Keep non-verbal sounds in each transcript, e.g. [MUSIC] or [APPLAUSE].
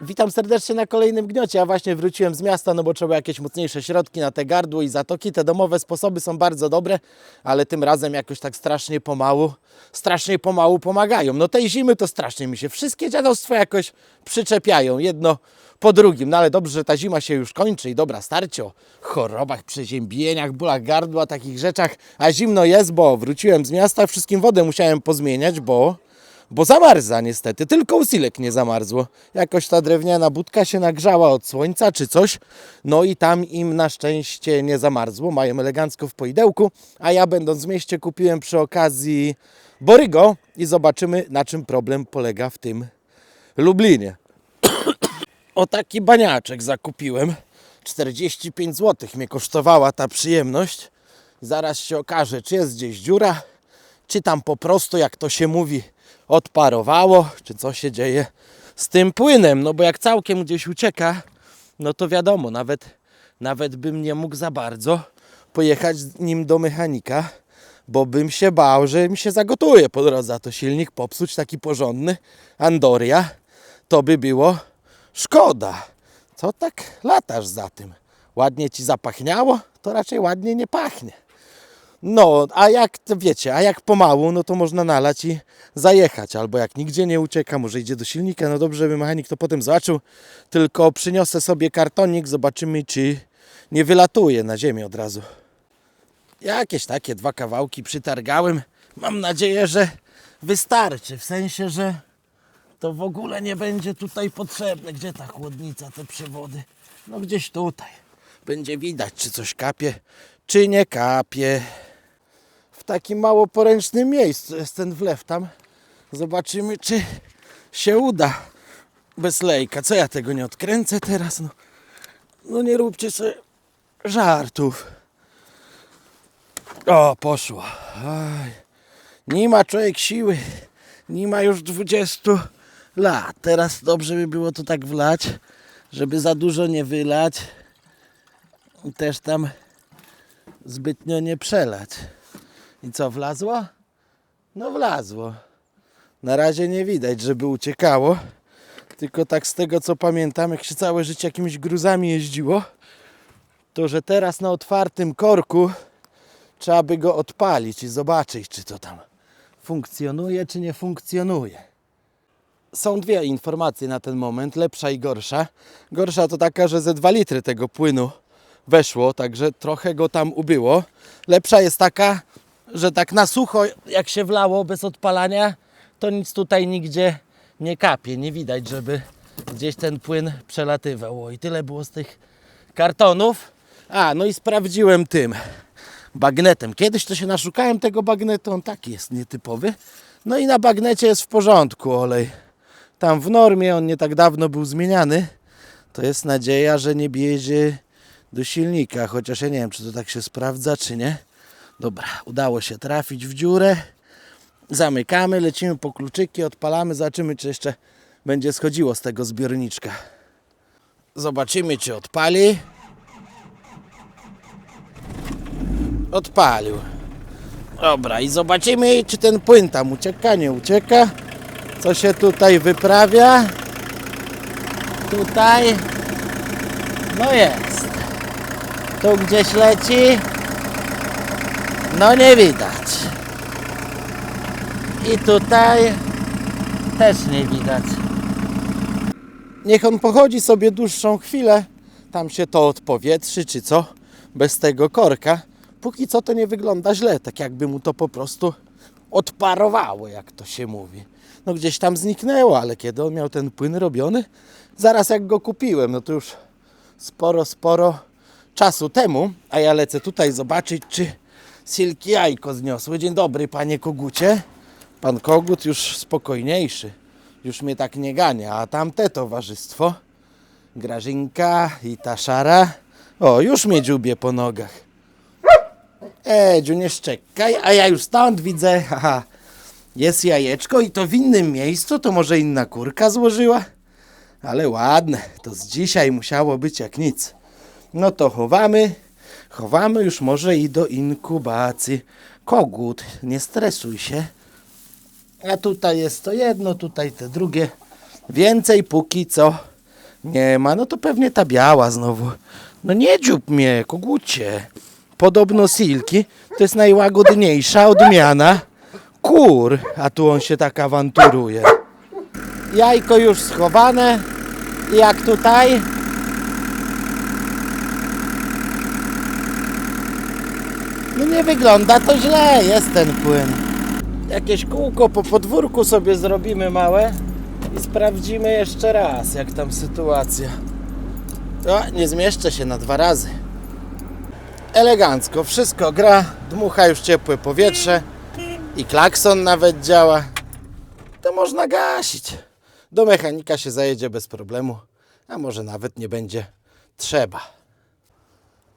Witam serdecznie na kolejnym gniocie. Ja właśnie wróciłem z miasta, no bo trzeba jakieś mocniejsze środki na te gardło i zatoki. Te domowe sposoby są bardzo dobre, ale tym razem jakoś tak strasznie pomału, strasznie pomału pomagają. No tej zimy to strasznie mi się wszystkie dziadostwa jakoś przyczepiają, jedno po drugim. No ale dobrze, że ta zima się już kończy i dobra, starcie o chorobach, przeziębieniach, bólach gardła, takich rzeczach. A zimno jest, bo wróciłem z miasta, wszystkim wodę musiałem pozmieniać, bo bo zamarza niestety, tylko usilek nie zamarzło. Jakoś ta drewniana budka się nagrzała od słońca czy coś, no i tam im na szczęście nie zamarzło, mają elegancko w poidełku, a ja będąc w mieście kupiłem przy okazji Borygo i zobaczymy na czym problem polega w tym Lublinie. o taki baniaczek zakupiłem, 45 zł mnie kosztowała ta przyjemność. Zaraz się okaże, czy jest gdzieś dziura, czy tam po prostu, jak to się mówi, odparowało, czy co się dzieje z tym płynem. No bo jak całkiem gdzieś ucieka, no to wiadomo, nawet, nawet bym nie mógł za bardzo pojechać z nim do mechanika, bo bym się bał, że mi się zagotuje po drodze. A to silnik popsuć taki porządny, Andoria, to by było szkoda. Co tak latasz za tym? Ładnie ci zapachniało? To raczej ładnie nie pachnie. No, a jak wiecie, a jak pomału, no to można nalać i zajechać, albo jak nigdzie nie ucieka, może idzie do silnika, no dobrze, żeby mechanik to potem zobaczył, tylko przyniosę sobie kartonik, zobaczymy, czy nie wylatuje na ziemię od razu. Jakieś takie dwa kawałki przytargałem, mam nadzieję, że wystarczy, w sensie, że to w ogóle nie będzie tutaj potrzebne. Gdzie ta chłodnica, te przewody? No gdzieś tutaj. Będzie widać, czy coś kapie, czy nie kapie. Takim mało poręcznym miejscu jest ten wlew tam. Zobaczymy, czy się uda bez lejka. Co ja tego nie odkręcę teraz? No, no nie róbcie sobie żartów. O, poszło. Aj. Nie ma człowiek siły. Nie ma już 20 lat. Teraz dobrze by było to tak wlać, żeby za dużo nie wylać. I też tam zbytnio nie przelać. I co, wlazło? No wlazło. Na razie nie widać, żeby uciekało. Tylko tak z tego co pamiętam, jak się całe życie jakimiś gruzami jeździło, to że teraz na otwartym korku trzeba by go odpalić i zobaczyć, czy to tam funkcjonuje, czy nie funkcjonuje. Są dwie informacje na ten moment, lepsza i gorsza. Gorsza to taka, że ze 2 litry tego płynu weszło, także trochę go tam ubyło. Lepsza jest taka, że tak na sucho, jak się wlało bez odpalania, to nic tutaj nigdzie nie kapie. Nie widać, żeby gdzieś ten płyn przelatywał. O, I tyle było z tych kartonów. A, no i sprawdziłem tym bagnetem. Kiedyś to się naszukałem tego bagnetu, on taki jest nietypowy. No i na bagnecie jest w porządku olej. Tam w normie, on nie tak dawno był zmieniany. To jest nadzieja, że nie biezie do silnika, chociaż ja nie wiem, czy to tak się sprawdza, czy nie. Dobra, udało się trafić w dziurę. Zamykamy, lecimy po kluczyki, odpalamy, zobaczymy, czy jeszcze będzie schodziło z tego zbiorniczka. Zobaczymy, czy odpali. Odpalił. Dobra, i zobaczymy, czy ten płyn tam ucieka, nie ucieka. Co się tutaj wyprawia? Tutaj. No jest. Tu gdzieś leci. No nie widać. I tutaj też nie widać. Niech on pochodzi sobie dłuższą chwilę. Tam się to odpowietrzy, czy co? Bez tego korka. Póki co to nie wygląda źle, tak jakby mu to po prostu odparowało, jak to się mówi. No gdzieś tam zniknęło, ale kiedy on miał ten płyn robiony? Zaraz jak go kupiłem, no to już sporo, sporo czasu temu, a ja lecę tutaj zobaczyć, czy silki jajko zniosły. Dzień dobry, panie kogucie. Pan kogut już spokojniejszy, już mnie tak nie gania, a tamte towarzystwo, Grażynka i ta szara, o, już mnie dziubie po nogach. Edziu, nie szczekaj, a ja już stąd widzę, haha, jest jajeczko i to w innym miejscu, to może inna kurka złożyła? Ale ładne, to z dzisiaj musiało być jak nic. No to chowamy, chowamy już może i do inkubacji. Kogut, nie stresuj się. A tutaj jest to jedno, tutaj te drugie. Więcej póki co Nie ma, no to pewnie ta biała znowu. No nie dziób mnie, kogucie. Podobno silki to jest najłagodniejsza odmiana kur, a tu on się tak awanturuje. Jajko już schowane. Jak tutaj? No nie wygląda to źle, jest ten płyn. Jakieś kółko po podwórku sobie zrobimy małe i sprawdzimy jeszcze raz, jak tam sytuacja. O, nie zmieszczę się na dwa razy. Elegancko, wszystko gra, dmucha już ciepłe powietrze i klakson nawet działa. To można gasić. Do mechanika się zajedzie bez problemu, a może nawet nie będzie trzeba.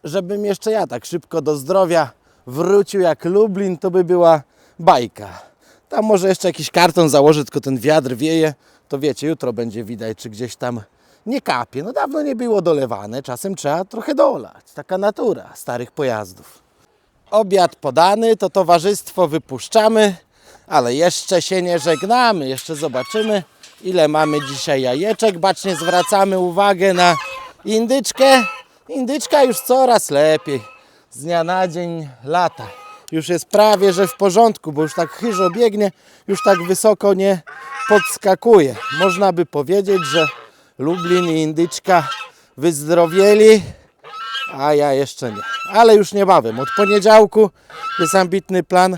Żebym jeszcze ja tak szybko do zdrowia wrócił jak Lublin, to by była bajka. Tam może jeszcze jakiś karton założę, tylko ten wiatr wieje, to wiecie, jutro będzie widać, czy gdzieś tam nie kapie. No dawno nie było dolewane, czasem trzeba trochę dolać. Taka natura starych pojazdów. Obiad podany, to towarzystwo wypuszczamy, ale jeszcze się nie żegnamy. Jeszcze zobaczymy, ile mamy dzisiaj jajeczek. Bacznie zwracamy uwagę na indyczkę. Indyczka już coraz lepiej. Z dnia na dzień lata. Już jest prawie, że w porządku, bo już tak chyżo biegnie, już tak wysoko nie podskakuje. Można by powiedzieć, że Lublin i indyczka wyzdrowieli, a ja jeszcze nie. Ale już niebawem. Od poniedziałku jest ambitny plan.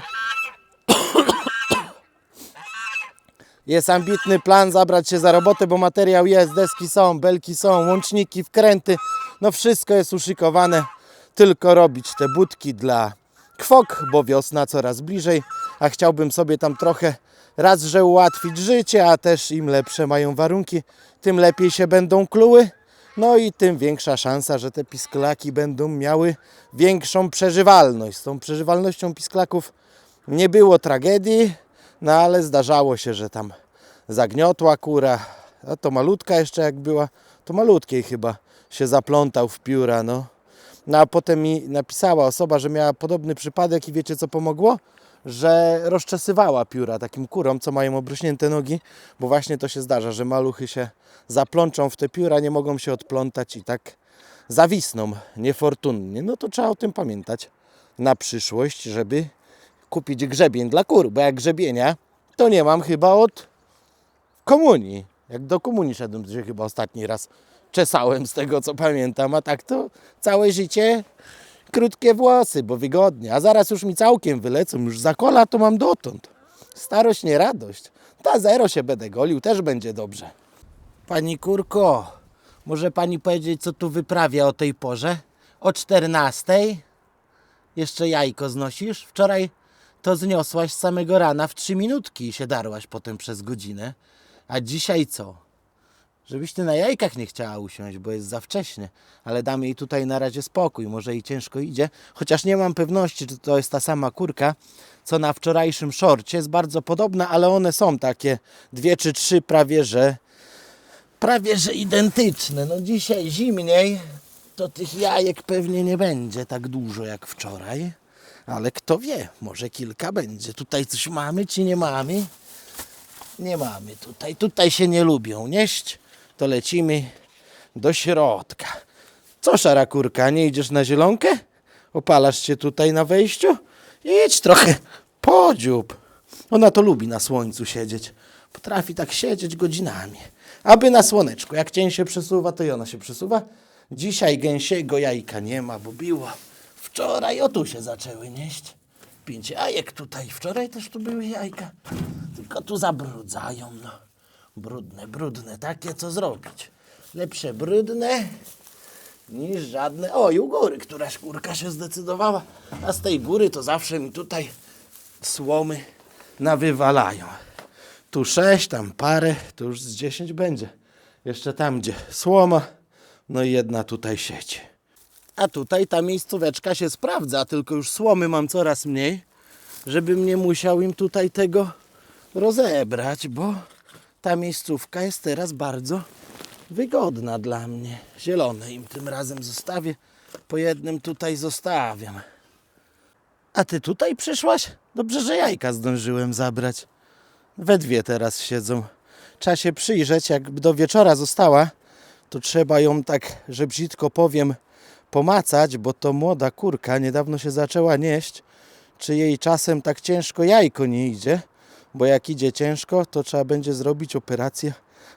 [COUGHS] Jest ambitny plan zabrać się za robotę, bo materiał jest, deski są, belki są, łączniki, wkręty. No wszystko jest uszykowane. Tylko robić te budki dla kwok, bo wiosna coraz bliżej. A chciałbym sobie tam trochę raz, że ułatwić życie, a też im lepsze mają warunki, tym lepiej się będą kluły. No i tym większa szansa, że te pisklaki będą miały większą przeżywalność. Z tą przeżywalnością pisklaków nie było tragedii, no ale zdarzało się, że tam zagniotła kura, a to malutka jeszcze jak była, to malutkiej chyba się zaplątał w pióra, no. No a potem mi napisała osoba, że miała podobny przypadek i wiecie co pomogło? Że rozczesywała pióra takim kurom, co mają obrośnięte nogi, bo właśnie to się zdarza, że maluchy się zaplączą w te pióra, nie mogą się odplątać i tak zawisną niefortunnie. No to trzeba o tym pamiętać na przyszłość, żeby kupić grzebień dla kur, bo jak grzebienia, to nie mam chyba od komunii. Jak do komunii szedłem, to się chyba ostatni raz czesałem z tego co pamiętam, a tak to całe życie krótkie włosy, bo wygodnie. A zaraz już mi całkiem wylecą, już za kola to mam dotąd. Starość nie radość. Ta zero się będę golił, też będzie dobrze. Pani Kurko, może pani powiedzieć, co tu wyprawia o tej porze? O 14? Jeszcze jajko znosisz? Wczoraj to zniosłaś z samego rana w 3 minutki i się darłaś potem przez godzinę. A dzisiaj co? Żebyś ty na jajkach nie chciała usiąść, bo jest za wcześnie. Ale damy jej tutaj na razie spokój, może jej ciężko idzie. Chociaż nie mam pewności, czy to jest ta sama kurka, co na wczorajszym szorcie. Jest bardzo podobna, ale one są takie dwie czy trzy prawie, że prawie, że identyczne. No dzisiaj zimniej, to tych jajek pewnie nie będzie tak dużo jak wczoraj. Ale kto wie, może kilka będzie. Tutaj coś mamy, czy nie mamy? Nie mamy tutaj. Tutaj się nie lubią nieść. To lecimy do środka. Co, szara kurka, nie idziesz na zielonkę? Opalasz się tutaj na wejściu? Idź trochę podziób. Ona to lubi na słońcu siedzieć. Potrafi tak siedzieć godzinami. Aby na słoneczku. Jak cień się przesuwa, to i ona się przesuwa. Dzisiaj gęsiego jajka nie ma, bo biło. Wczoraj o tu się zaczęły nieść. Pięć jajek tutaj. Wczoraj też tu były jajka. Tylko tu zabrudzają, no. Brudne, brudne. Takie co zrobić? Lepsze brudne niż żadne. O, i u góry któraś kurka się zdecydowała. A z tej góry to zawsze mi tutaj słomy nawywalają. Tu sześć, tam parę, to już z dziesięć będzie. Jeszcze tam, gdzie słoma, no i jedna tutaj sieci. A tutaj ta miejscóweczka się sprawdza, tylko już słomy mam coraz mniej, żebym nie musiał im tutaj tego rozebrać, bo ta miejscówka jest teraz bardzo wygodna dla mnie. Zielone im tym razem zostawię, po jednym tutaj zostawiam. A ty tutaj przyszłaś? Dobrze, że jajka zdążyłem zabrać. We dwie teraz siedzą. Trzeba się przyjrzeć, jak do wieczora została, to trzeba ją tak, że brzydko powiem, pomacać, bo to młoda kurka niedawno się zaczęła nieść. Czy jej czasem tak ciężko jajko nie idzie? Bo jak idzie ciężko, to trzeba będzie zrobić operację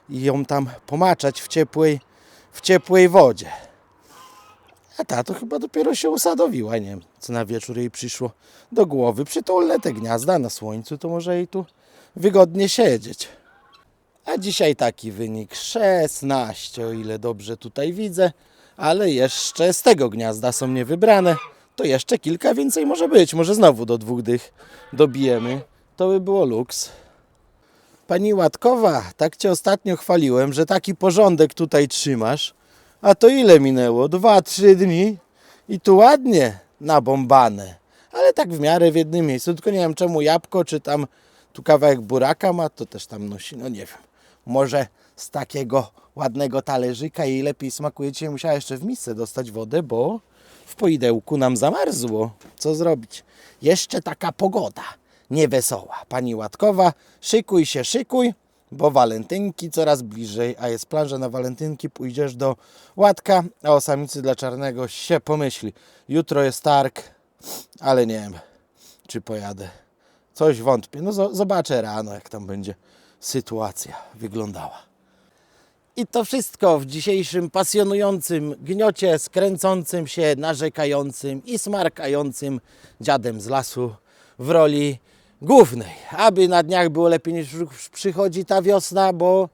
i ją tam pomaczać w ciepłej, w ciepłej wodzie. A ta to chyba dopiero się usadowiła, nie wiem, co na wieczór jej przyszło do głowy. Przytulne te gniazda na słońcu, to może jej tu wygodnie siedzieć. A dzisiaj taki wynik 16, o ile dobrze tutaj widzę, ale jeszcze z tego gniazda są niewybrane. To jeszcze kilka więcej może być, może znowu do dwóch dych dobijemy. To by było luks. Pani Łatkowa, tak cię ostatnio chwaliłem, że taki porządek tutaj trzymasz. A to ile minęło? Dwa, trzy dni i tu ładnie nabombane. Ale tak w miarę w jednym miejscu, tylko nie wiem czemu jabłko, czy tam tu kawałek buraka ma, to też tam nosi, no nie wiem. Może z takiego ładnego talerzyka jej lepiej smakuje. Dzisiaj musiała jeszcze w misce dostać wodę, bo w poidełku nam zamarzło. Co zrobić? Jeszcze taka pogoda niewesoła. Pani Łatkowa, szykuj się, szykuj, bo walentynki coraz bliżej, a jest plan, że na walentynki pójdziesz do Łatka, a o samicy dla czarnego się pomyśli. Jutro jest targ, ale nie wiem, czy pojadę. Coś wątpię. No zo- zobaczę rano, jak tam będzie sytuacja wyglądała. I to wszystko w dzisiejszym pasjonującym gniocie, skręcącym się, narzekającym i smarkającym dziadem z lasu w roli głównej. Aby na dniach było lepiej niż przychodzi ta wiosna, bo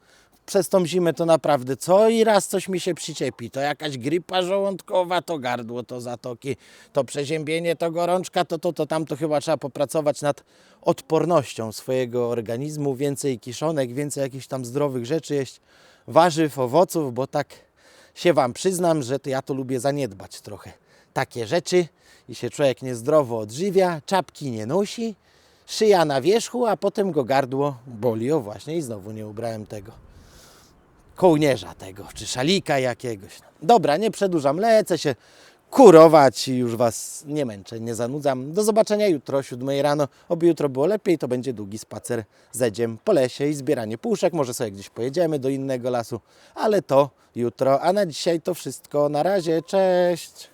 przez tą zimę to naprawdę co i raz coś mi się przyczepi. To jakaś grypa żołądkowa, to gardło, to zatoki, to przeziębienie, to gorączka, to to, to tamto chyba trzeba popracować nad odpornością swojego organizmu. Więcej kiszonek, więcej jakichś tam zdrowych rzeczy jeść, warzyw, owoców, bo tak się Wam przyznam, że to ja to lubię zaniedbać trochę. Takie rzeczy i się człowiek niezdrowo odżywia, czapki nie nosi, szyja na wierzchu, a potem go gardło boli. O właśnie i znowu nie ubrałem tego kołnierza tego, czy szalika jakiegoś. Dobra, nie przedłużam, lecę się kurować i już Was nie męczę, nie zanudzam. Do zobaczenia jutro o 7 rano. Oby jutro było lepiej, to będzie długi spacer z Edziem po lesie i zbieranie puszek. Może sobie gdzieś pojedziemy do innego lasu, ale to jutro. A na dzisiaj to wszystko. Na razie, cześć!